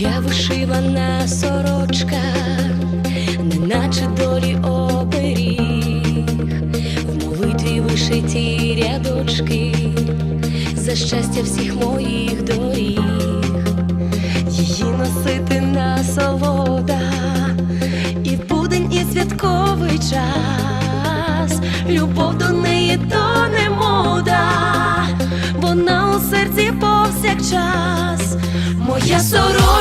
Моя вишивана сорочка, неначе долі оберіг, в молитві вишиті рядочки, за щастя всіх моїх доріг, її носити насолода, і в будень, і святковий час, любов до неї то не мода, вона у серці повсякчас. Моя сорочка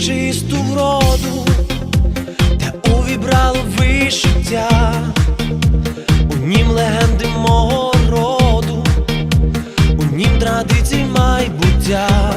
Чисту вроду, де увібрало вишиття, у нім легенди мого роду, у нім традицій майбуття,